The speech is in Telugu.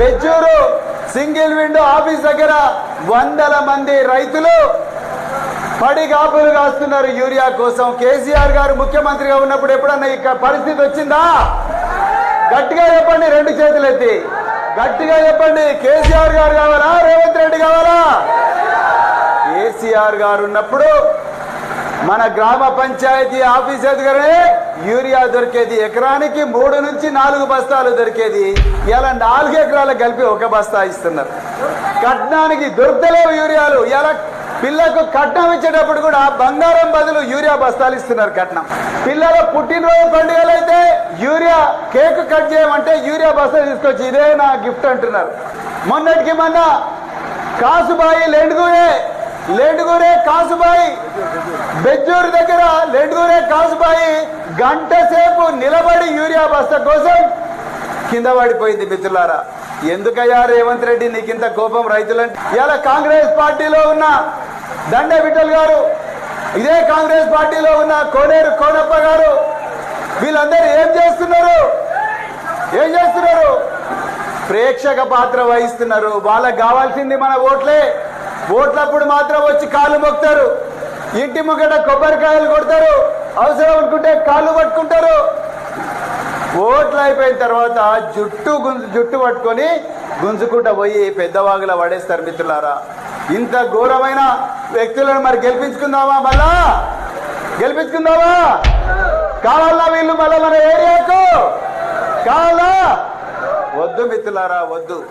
బెజ్జూరు సింగిల్ విండో ఆఫీస్ దగ్గర వందల మంది రైతులు పడి కాపులు కాస్తున్నారు యూరియా కోసం. కేసీఆర్ గారు ముఖ్యమంత్రిగా ఉన్నప్పుడు ఎప్పుడన్నా ఇక పరిస్థితి వచ్చిందా? గట్టిగా చెప్పండి రెండు చేతులు ఎత్తి. గట్టిగా చెప్పండి కేసీఆర్ గారు కావాలా రేవంత్ రెడ్డి కావాలా? కేసీఆర్ గారు ఉన్నప్పుడు మన గ్రామ పంచాయతీ ఆఫీస్ ఎదుగనే యూరియా దొరికేది ఎకరానికి మూడు నుంచి నాలుగు బస్తాలు దొరికేది. ఇలా నాలుగు ఎకరాలు కలిపి ఒక బస్తా ఇస్తున్నారు. కట్నానికి దొరకలేవు యూరియాలు. ఇలా పిల్లకు కట్నం ఇచ్చేటప్పుడు కూడా బంగారం బదులు యూరియా బస్తాలు ఇస్తున్నారు కట్నం. పిల్లల పుట్టినరోజు పండుగలు అయితే యూరియా కేక్ కట్ చేయమంటే యూరియా బస్తాలు తీసుకొచ్చి ఇదే నా గిఫ్ట్ అంటున్నారు. మొన్నటికి మొన్న కాసుబాయి లెండుగురే లెండుగురే కాసుబాయి. బెజ్జూరు దగ్గర లెండుగురే కాసుబాయి. గంట సేపు నిలబడి యూరియా బస్తా కోసం కింద పడిపోయింది మిత్రులారా. ఎందుకయ్యా రేవంత్ రెడ్డి నీకింత కోపం రైతులంటే? ఇలా కాంగ్రెస్ పార్టీలో ఉన్న దండ విఠల్ గారు ఇదే కాంగ్రెస్ పార్టీలో ఉన్న కోనేరు కోనప్ప గారు వీళ్ళందరూ ఏం చేస్తున్నారు? ఏం చేస్తున్నారు? ప్రేక్షక పాత్ర వహిస్తున్నారు. వాళ్ళకి కావాల్సింది మన ఓట్లే. ఓట్లప్పుడు మాత్రం వచ్చి కాళ్ళు మొక్తారు ఇంటి ముగ్గట కొబ్బరికాయలు కొడతారు. అవసరం అనుకుంటే కాళ్ళు పట్టుకుంటారు. ఓట్లు అయిపోయిన తర్వాత జుట్టు గుంజు జుట్టు పట్టుకొని గుంజుకుంటా పోయి పెద్దవాగులా పడేస్తారు మిత్రులారా. ఇంత ఘోరమైన వ్యక్తులను మరి గెలిపించుకుందామా మళ్ళా? గెలిపించుకుందామా? కావాలా వీళ్ళు మళ్ళా మన ఏరియాకు? కావాలా? వద్దు మిత్రులారా వద్దు.